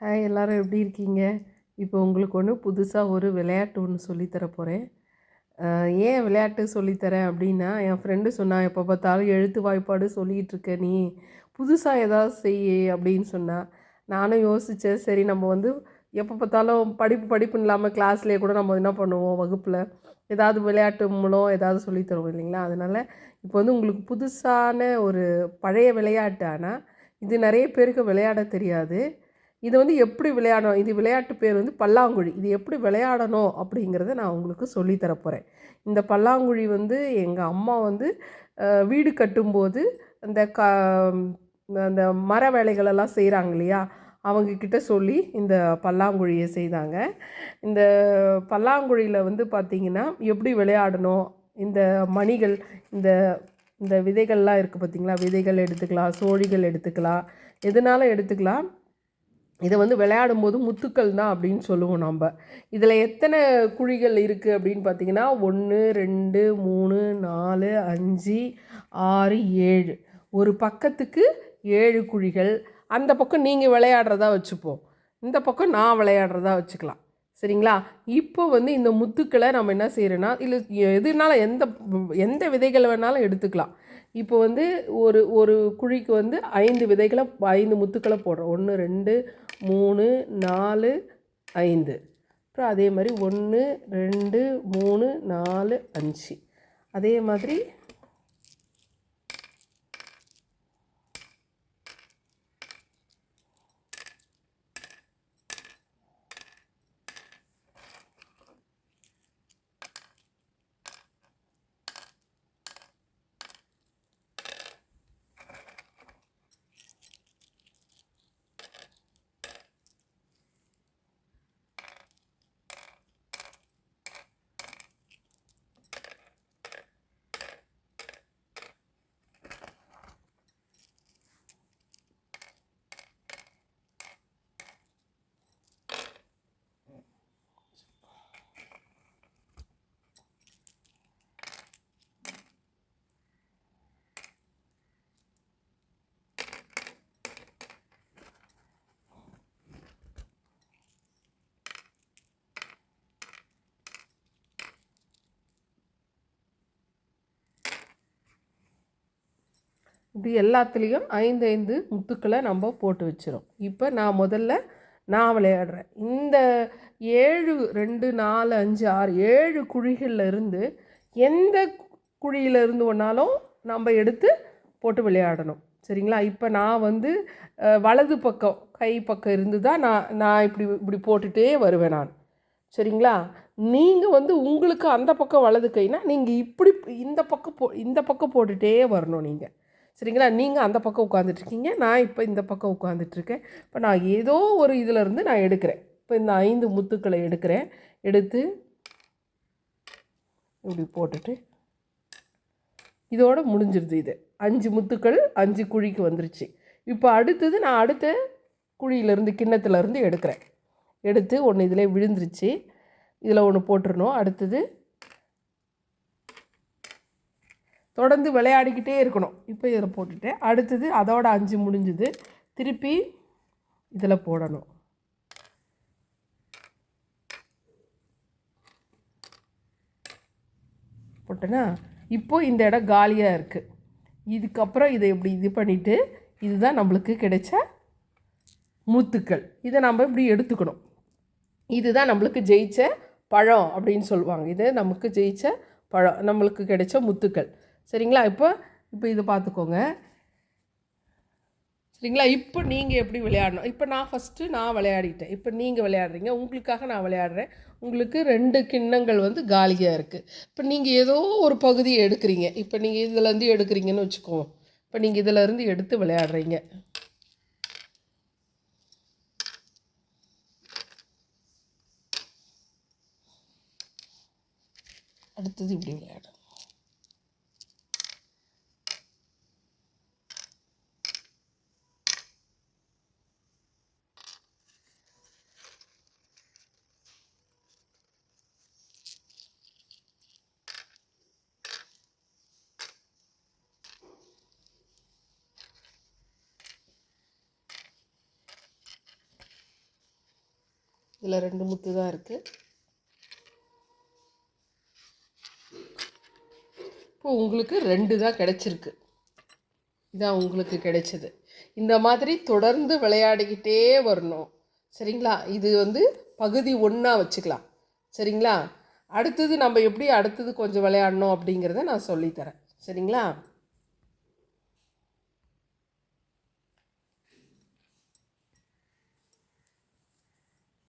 Hi எல்லோரும் எப்படி இருக்கீங்க? இப்போ உங்களுக்கு ஒன்று புதுசாக ஒரு விளையாட்டு ஒன்று சொல்லித்தர போகிறேன் ஏன் விளையாட்டு சொல்லித்தரேன் அப்படின்னா என் ஃப்ரெண்டு சொன்னான் எப்போ பார்த்தாலும் எழுத்து வாய்ப்பாடு சொல்லிகிட்டு இருக்க நீ புதுசாக ஏதாவது செய் அப்படின்னு சொன்னான் நானும் யோசித்தேன் சரி நம்ம வந்து எப்போ பார்த்தாலும் படிப்பு படிப்புன்னு இல்லாமல் கிளாஸ்லேயே கூட நம்ம என்ன பண்ணுவோம் வகுப்பில்? ஏதாவது விளையாட்டு மூலம் ஏதாவது சொல்லித் தருவோம் இல்லைங்களா? அதனால் இப்போ வந்து உங்களுக்கு புதுசான ஒரு பழைய விளையாட்டு ஆனால் இது நிறைய பேருக்கு விளையாட தெரியாது. இது வந்து எப்படி விளையாடணும்? இது விளையாட்டு பேர் வந்து பல்லாங்குழி. இது எப்படி விளையாடணும்? அப்படிங்கிறத நான் உங்களுக்கு சொல்லித்தரப்போகிறேன் போகிறேன் இந்த பல்லாங்குழி வந்து எங்கள் அம்மா வந்து வீடு கட்டும்போது அந்த க அந்த மர வேலைகளெல்லாம் செய்கிறாங்க இல்லையா? அவங்கக்கிட்ட சொல்லி இந்த பல்லாங்குழியை செய்தாங்க. இந்த பல்லாங்குழியில் வந்து பார்த்திங்கன்னா எப்படி விளையாடணும்? இந்த மணிகள் இந்த இந்த விதைகள்லாம் இருக்குது பார்த்திங்களா விதைகள் எடுத்துக்கலாம் சோழிகள் எடுத்துக்கலாம். எதனால் எடுத்துக்கலாம்? இதை வந்து விளையாடும் போது முத்துக்கள் தான் அப்படின்னு சொல்லுவோம் நம்ம இதில் எத்தனை குழிகள் இருக்குது அப்படின்னு பார்த்தீங்கன்னா ஒன்று ரெண்டு மூணு நாலு அஞ்சு ஆறு ஏழு. ஒரு பக்கத்துக்கு ஏழு குழிகள். அந்த பக்கம் நீங்கள் விளையாடுறதா வச்சுப்போம். இந்த பக்கம் நான் விளையாடுறதா வச்சுக்கலாம். சரிங்களா? இப்போ வந்து இந்த முத்துக்களை நம்ம என்ன செய்கிறோன்னா இல்லை எதுனாலும் எந்த எந்த விதைகளை வேணாலும் எடுத்துக்கலாம். இப்போ வந்து ஒரு ஒரு குழிக்கு வந்து ஐந்து விதைகளை ஐந்து முத்துக்களை போடுறோம். ஒன்று ரெண்டு மூணு நாலு ஐந்து. அப்புறம் அதே மாதிரி ஒன்று ரெண்டு மூணு நாலு அஞ்சு. அதே மாதிரி இப்படி எல்லாத்துலேயும் ஐந்து ஐந்து முத்துக்களை நம்ம போட்டு வச்சிரும். இப்போ நான் முதல்ல நான் விளையாடுறேன். இந்த ஏழு ரெண்டு நாலு அஞ்சு ஆறு ஏழு குழிகளில் இருந்து எந்த குழியிலிருந்து ஒன்றாலும் நம்ம எடுத்து போட்டு விளையாடணும். சரிங்களா? இப்போ நான் வந்து வலது பக்கம் கை பக்கம் இருந்து தான் நான் நான் இப்படி இப்படி போட்டுகிட்டே வருவேன் நான். சரிங்களா? நீங்கள் வந்து உங்களுக்கு அந்த பக்கம் வலது கைனா நீங்கள் இப்படி இந்த பக்கம் போ இந்த பக்கம் போட்டுகிட்டே வரணும் நீங்கள் சரிங்களா? நீங்கள் அந்த பக்கம் உட்காந்துட்ருக்கீங்க நான் இப்போ இந்த பக்கம் உட்காந்துட்ருக்கேன் இப்போ நான் ஏதோ ஒரு இதிலருந்து நான் எடுக்கிறேன். இப்போ இந்த ஐந்து முத்துக்களை எடுக்கிறேன். எடுத்து இப்படி போட்டுட்டு இதோட முடிஞ்சிருது இது. அஞ்சு முத்துக்கள் அஞ்சு குழிக்கு வந்துருச்சு. இப்போ அடுத்தது நான் அடுத்த குழியிலேருந்து கிண்ணத்துலேருந்து எடுக்கிறேன். எடுத்து ஒன்று இதில் விழுந்துருச்சு. இதில் ஒன்று போட்டுறணும். அடுத்தது தொடர்ந்து விளையாடிக்கிட்டே இருக்கணும். இப்போ இதில் போட்டுட்டேன் அடுத்தது அதோட அஞ்சு முடிஞ்சுது. திருப்பி இதில் போடணும். போட்டேன்னா இப்போ இந்த இடம் காலியாக இருக்குது இதுக்கப்புறம் இதை இப்படி இது பண்ணிவிட்டு இதுதான் நம்மளுக்கு கிடைச்ச முத்துக்கள். இதை நம்ம இப்படி எடுத்துக்கணும். இதுதான் நம்மளுக்கு ஜெயிச்ச பழம் அப்படின்னு சொல்லுவாங்க. இது நமக்கு ஜெயிச்ச பழம் நம்மளுக்கு கிடைச்ச முத்துக்கள். சரிங்களா? இப்போ இப்போ இது பார்த்துக்கோங்க. சரிங்களா? இப்போ நீங்கள் எப்படி விளையாடணும்? இப்போ நான் ஃபஸ்ட்டு நான் விளையாடிட்டேன். இப்போ நீங்கள் விளையாடுறீங்க. உங்களுக்காக நான் விளையாடுறேன். உங்களுக்கு ரெண்டு கிண்ணங்கள் வந்து காலியாக இருக்குது இப்போ நீங்கள் ஏதோ ஒரு பகுதியை எடுக்கிறீங்க. இப்போ நீங்கள் இதுலேருந்து எடுக்கிறீங்கன்னு வச்சுக்கோங்க. இப்போ நீங்கள் இதிலேருந்து எடுத்து விளையாடுறீங்க. அடுத்தது இப்படி விளையாடு இதில் ரெண்டு முத்து தான் இருக்குது இப்போ உங்களுக்கு ரெண்டு தான் கிடச்சிருக்கு. இதான் உங்களுக்கு கிடைச்சது. இந்த மாதிரி தொடர்ந்து விளையாடிக்கிட்டே வரணும். சரிங்களா? இது வந்து பகுதி ஒன்றா வச்சுக்கலாம். சரிங்களா? அடுத்தது நம்ம எப்படி அடுத்தது கொஞ்சம் விளையாடணும் அப்படிங்கிறத நான் சொல்லித்தரேன். சரிங்களா?